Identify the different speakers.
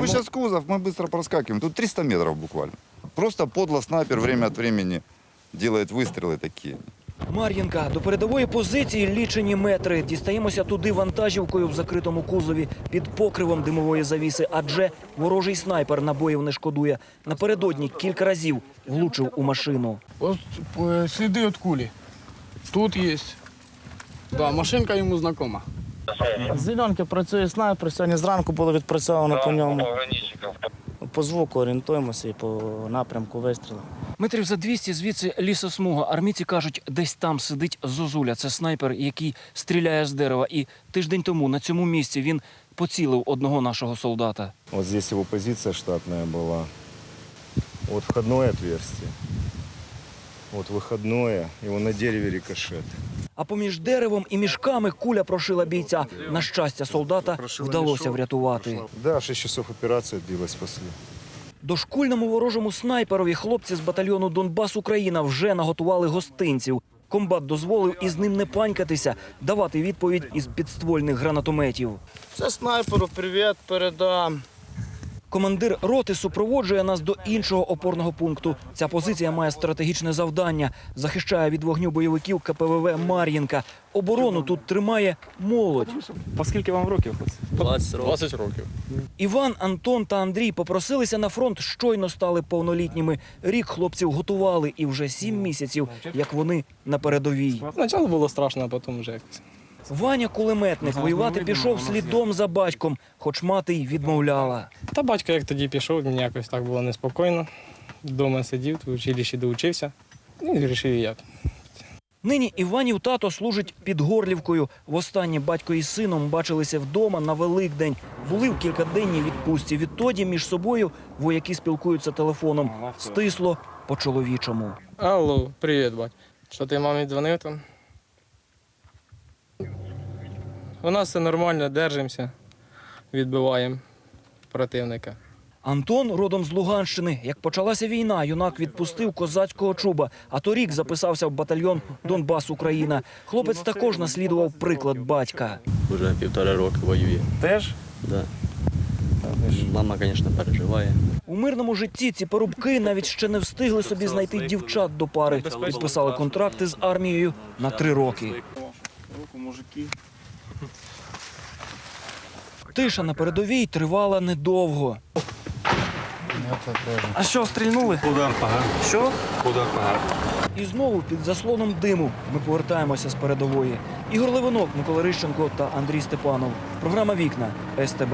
Speaker 1: мы сейчас кузов, мы быстро проскакиваем. Тут 300 метров буквально. Просто подло снайпер время от времени делает выстрелы такие.
Speaker 2: Мар'їнка, до передової позиції лічені метри. Дістаємося туди вантажівкою в закритому кузові під покривом димової завіси, адже ворожий снайпер набоїв не шкодує. Напередодні кілька разів влучив у машину.
Speaker 3: Ось е, сліди від кулі. Тут є. Да, машинка йому знакома.
Speaker 4: З зеленки працює снайпер. Сьогодні зранку було відпрацьовано по ньому. По звуку орієнтуємося і по напрямку вистрілу.
Speaker 2: Метрів за 200 звідси лісосмуга. Армійці кажуть, десь там сидить Зозуля. Це снайпер, який стріляє з дерева. І тиждень тому на цьому місці він поцілив одного нашого солдата.
Speaker 5: Вот здесь его позиция штатная была. Вот входное отверстие. Вот выходное. Его на дереве рикошет.
Speaker 2: А поміж деревом і мішками куля прошила бійця. На щастя, солдата вдалося врятувати.
Speaker 5: Да, 6 часов операция длилась после.
Speaker 2: Дошкульному ворожому снайперові хлопці з батальйону Донбас Україна вже наготували гостинців. Комбат дозволив із ним не панькатися, давати відповідь із підствольних гранатометів.
Speaker 4: Це снайперу привіт передам.
Speaker 2: Командир роти супроводжує нас до іншого опорного пункту. Ця позиція має стратегічне завдання, захищає від вогню бойовиків КПВВ Мар'їнка. Оборону тут тримає молодь.
Speaker 6: Поскільки вам років? хлопці?
Speaker 3: 20 років. 20 років.
Speaker 2: Іван, Антон та Андрій попросилися на фронт, щойно стали повнолітніми. Рік хлопців готували, і вже сім місяців, як вони на передовій.
Speaker 3: Спочатку було страшно, а потім вже якось.
Speaker 2: Ваня кулеметник воювати пішов слідом за батьком, хоч мати й відмовляла.
Speaker 3: Та батько як тоді пішов, мені якось так було неспокійно. Вдома сидів, в училищі доучився. І вирішив і я.
Speaker 2: Нині Іванів тато служить під Горлівкою. Востаннє батько із сином бачилися вдома на Великдень. Були в кількаденній відпустці. Відтоді між собою вояки спілкуються телефоном. Стисло по-чоловічому.
Speaker 3: Алло, привіт, бать. Що ти мамі дзвонив там? У нас все нормально, держимося, відбиваємо противника.
Speaker 2: Антон родом з Луганщини. Як почалася війна, юнак відпустив козацького чуба, а торік записався в батальйон Донбас Україна. Хлопець також наслідував приклад батька.
Speaker 7: Уже півтора роки воює.
Speaker 6: Теж?
Speaker 7: Да. Мама, звісно, переживає.
Speaker 2: У мирному житті ці порубки навіть ще не встигли собі знайти дівчат до пари. Підписали контракти з армією на три роки. Тиша на передовій тривала недовго.
Speaker 6: А що, стрільнули? Удар погано. Що?
Speaker 2: І знову під заслоном диму ми повертаємося з передової. Ігор Левинок, Микола Рищенко та Андрій Степанов. Програма Вікна СТБ.